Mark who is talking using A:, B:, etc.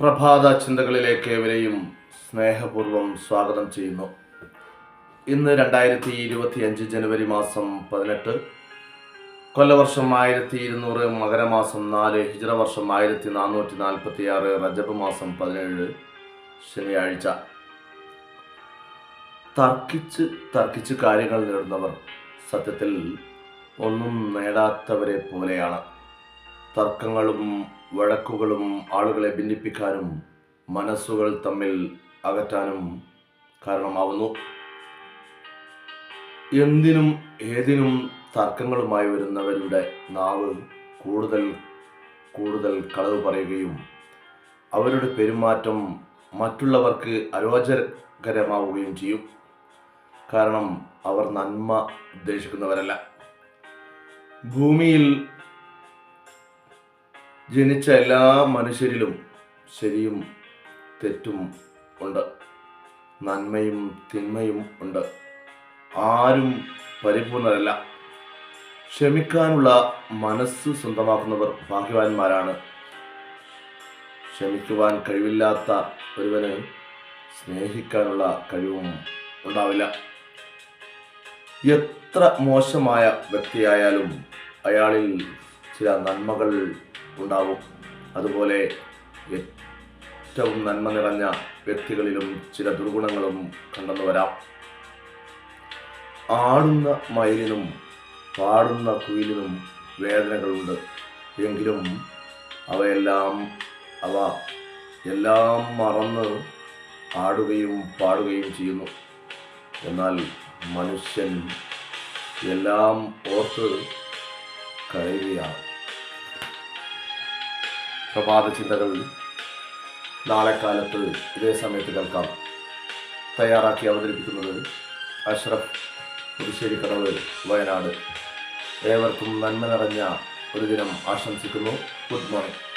A: പ്രഭാത ചിന്തകളിലേക്ക് ഏവരെയും സ്നേഹപൂർവം സ്വാഗതം ചെയ്യുന്നു. ഇന്ന് രണ്ടായിരത്തി ഇരുപത്തി അഞ്ച് ജനുവരി മാസം പതിനെട്ട്. കൊല്ലവർഷം ആയിരത്തി ഇരുന്നൂറ് മകരമാസം നാല് ഹിജറ വർഷം ആയിരത്തി നാനൂറ്റി നാൽപ്പത്തി ആറ് റജബ് മാസം പതിനേഴ് ശനിയാഴ്ച. തർക്കിച്ച് തർക്കിച്ച് കാര്യങ്ങൾ നേടുന്നവർ സത്യത്തിൽ ഒന്നും നേടാത്തവരെ പോലെയാണ്. തർക്കങ്ങളും വഴക്കുകളും ആളുകളെ ഭിന്നിപ്പിക്കാനും മനസ്സുകൾ തമ്മിൽ അകറ്റാനും കാരണമാവുന്നു. എന്തിനും ഏതിനും തർക്കങ്ങളുമായി വരുന്നവരുടെ നാവ് കൂടുതൽ കൂടുതൽ കളവ് പറയുകയും അവരുടെ പെരുമാറ്റം മറ്റുള്ളവർക്ക് അരോചകരമാവുകയും ചെയ്യും. കാരണം അവർ നന്മ ഉദ്ദേശിക്കുന്നവരല്ല. ഭൂമിയിൽ ജനിച്ച എല്ലാ മനുഷ്യരിലും ശരിയും തെറ്റും ഉണ്ട്. നന്മയും തിന്മയും ഉണ്ട്. ആരും പരിപൂർണരല്ല. ക്ഷമിക്കാനുള്ള മനസ്സ് സ്വന്തമാക്കുന്നവർ ഭാഗ്യവാന്മാരാണ്. ക്ഷമിക്കുവാൻ കഴിവില്ലാത്ത ഒരുവന് സ്നേഹിക്കാനുള്ള കഴിവും ഉണ്ടാവില്ല. എത്ര മോശമായ വ്യക്തിയായാലും അയാളിൽ ചില നന്മകൾ ഉണ്ടാവും. അതുപോലെ ഏറ്റവും നന്മ നിറഞ്ഞ വ്യക്തികളിലും ചില ദുർഗുണങ്ങളും കണ്ടെന്നു വരാം. ആടുന്ന മയിലിനും പാടുന്ന കുയിലിനും വേദനകളുണ്ട്. എങ്കിലും അവയെല്ലാം അവ എല്ലാം മറന്ന് ആടുകയും പാടുകയും ചെയ്യുന്നു. എന്നാൽ മനുഷ്യൻ എല്ലാം ഓർത്ത് കഴിയുകയാണ് പ്രഭാത ചിന്തകൾ നാളെ കാലത്ത് ഇതേ സമയത്ത് കേൾക്കാം. തയ്യാറാക്കി അവതരിപ്പിക്കുന്നത് അഷ്റഫ് പുതുശ്ശേരിക്കടവ് വയനാട്. ഏവർക്കും നന്മ നിറഞ്ഞ ഒരു ദിനം ആശംസിക്കുന്നു. Good morning.